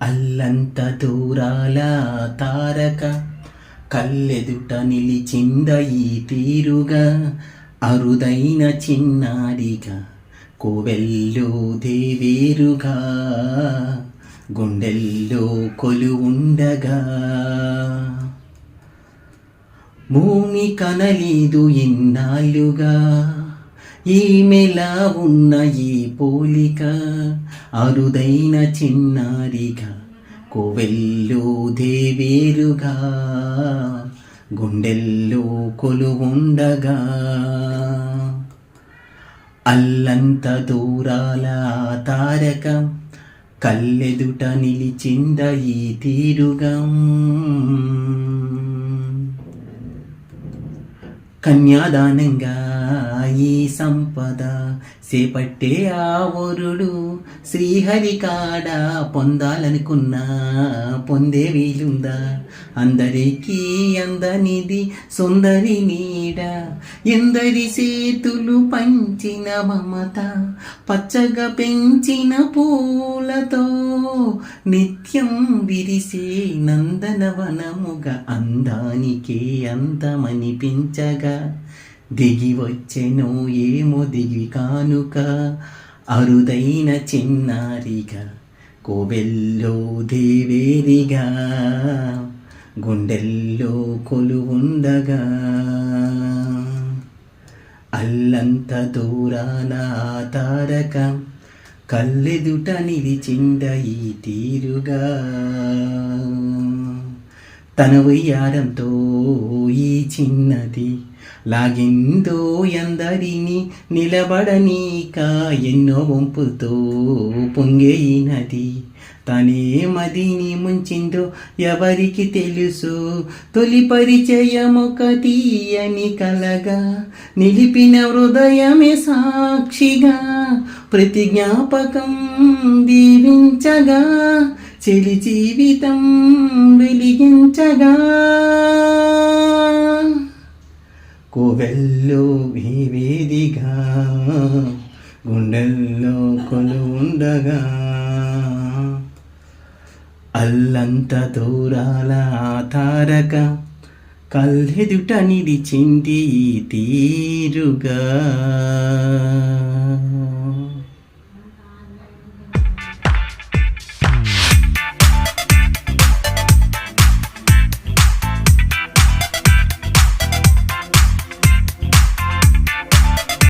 అల్లంత దూరాల తారక కల్లెదుట నిలిచింద ఈ తీరుగా అరుదైన చిన్నారిగా కోవెల్లో దేవేరుగా గుండెల్లో కొలు ఉండగా భూమి కనలేదు ఇన్నాళ్ళుగా ఈమెలా ఉన్న ఈ పోలిక అరుదైన చిన్నారిగా కోవెల్లో దేవేరుగా గుండెల్లో కొలువుండగా. అల్లంత దూరాల తారక కల్లెదుట నిలిచింద ఈ తీరుగా. కన్యాదానంగా ఈ సంపద చేపట్టే ఆ వరుడు. శ్రీహరికాడ పొందాలనుకున్నా పొందే వీలుందా. అందరికీ అందనిది సుందరి నీడ. ఎందరి చేతులు పంచిన మమత. పచ్చగా పెంచిన పూలతో నిత్యం విరిసే నందనవనముగా. అందానికే అందమనిపించగా దిగి వచ్చెను ఏమో దిగి కానుక అరుదైన చిన్నారిగా కోవెల్లో దేవేరిగా గుండెల్లో కొలువుండగా. అల్లంత దూరాన తారక కల్లెదుట నిలిచిండ ఈ తీరుగా. తన వయ్యారంతో ఈ చిన్నది. లాగిందో ఎందరిని నిలబడనీక ఎన్నో వంపుతో పొంగే ఈ నది తనే మదిని ముంచిందో ఎవరికి తెలుసు? తొలి పరిచయమొక తీయని కలగా. నిలిపిన హృదయమే సాక్షిగా ప్రతి జ్ఞాపకం దీవించగా. చెలి జీవితం వెలిగించగా. కోవెల్లో వివేదిగా వేదిగా గుండెల్లో కొలువుండగా. అల్లంత దూరాల తారక కల్లెదుట నిలిచింది తీరుగా.